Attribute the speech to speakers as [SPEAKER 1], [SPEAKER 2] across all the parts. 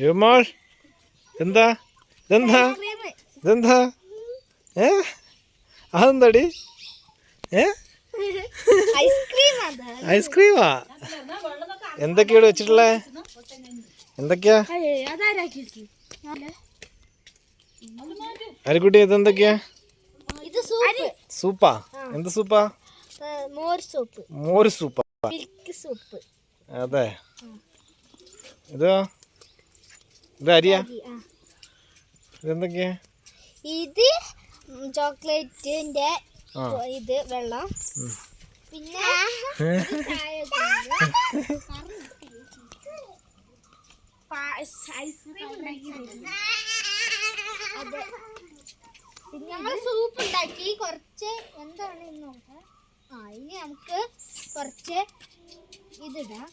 [SPEAKER 1] യുവമോൾ എന്താ ഇതെന്താ? ഇതെന്താ? ഏ? അതെന്താടി? ഏ? ഐസ്ക്രീമാ? എന്തൊക്കെയാണ് വെച്ചിട്ടുള്ളേ? എന്തൊക്കെയാ? അരിക്കുട്ടി ഇതെന്തൊക്കെയാ?
[SPEAKER 2] ഇത് സൂപ്പ്.
[SPEAKER 1] സൂപ്പാ? എന്ത് സൂപ്പാ?
[SPEAKER 2] മോര് സൂപ്പ്.
[SPEAKER 1] മോര് സൂപ്പാ.
[SPEAKER 2] Milk soup.
[SPEAKER 1] അതെ. ഇതോ? ഇത് അരിയാ. ഇതെന്തൊക്കെയാ?
[SPEAKER 2] ഇത് ചോക്ലേറ്റിന്റെ ഇത് വെള്ളം. പിന്നെ ഞങ്ങൾ സൂപ്പ് ഉണ്ടാക്കി. കുറച്ച് എന്താണ് ഇന്ന് നോക്കാം. ആ ഇനി നമുക്ക് കുറച്ച് ഇതിടാം.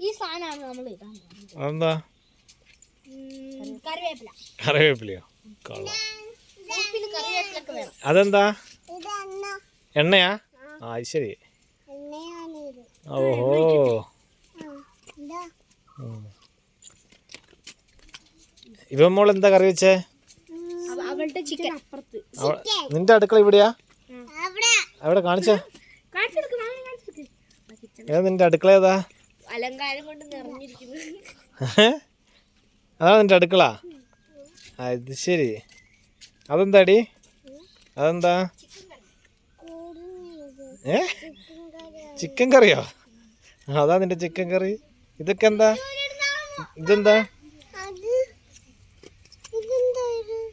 [SPEAKER 2] ഈ സാധനമാണ് നമ്മൾ ഇടാൻ കറിവേപ്പില.
[SPEAKER 1] കറിവേപ്പിലയോ? കൊള്ളാം. അതെന്താ? എണ്ണയാ? ആ. ശരി. ഓഹോ.
[SPEAKER 2] എന്താ
[SPEAKER 1] ഇവൻ മോൾ എന്താ കറി വെച്ചേ?
[SPEAKER 2] അവളുടെ ചിക്കൻ അപ്പുറത്ത്
[SPEAKER 1] നിന്റെ അടുക്കള ഇവിടെയാ?
[SPEAKER 2] അവിടെ.
[SPEAKER 1] അവിടെ കാണിച്ചോ. നിന്റെ അടുക്കള ഏതാ?
[SPEAKER 2] അലങ്കാരം കൊണ്ട് നിറഞ്ഞിരിക്കുന്നു.
[SPEAKER 1] അതാ നിന്റെ അടുക്കള? അത് ശരി. അതെന്താടി? അതെന്താ? ഏ? ചിക്കൻ കറിയോ? അതാ നിന്റെ ചിക്കൻ കറി. ഇതൊക്കെ എന്താ? ഇതെന്താ?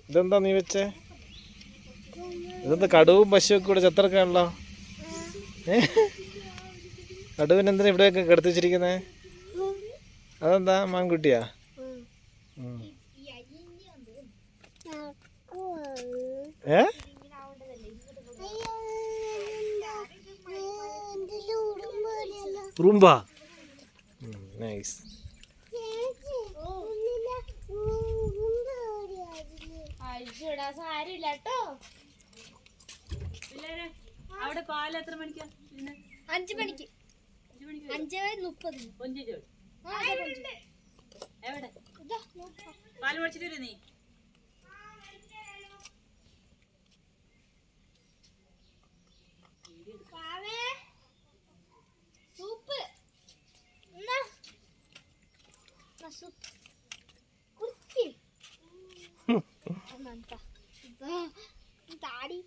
[SPEAKER 1] ഇതെന്താ നീ വെച്ചേ? ഇതെന്താ കടുവും പശുവൊക്കെ കൂടെ ചത്തറക്കാണല്ലോ? ഏ? കടുവിന് എന്തിനാ ഇവിടെയൊക്കെ കിടത്തി വെച്ചിരിക്കുന്നേ അതെന്താ മാൻകുട്ടിയാ. ഏ? റൂംബ നൈസ്.
[SPEAKER 3] അവിടെ പാൽ എത്ര മണിക്കാ
[SPEAKER 2] അഞ്ചു മണിക്ക്. അഞ്ചേ മുപ്പത്.
[SPEAKER 3] എവിടെ?
[SPEAKER 2] പാൽ മേടിച്ചിട്ട്
[SPEAKER 3] നീ? സൂപ്പ്. സൂപ്പ്. കുറിച്ച്
[SPEAKER 2] താടി.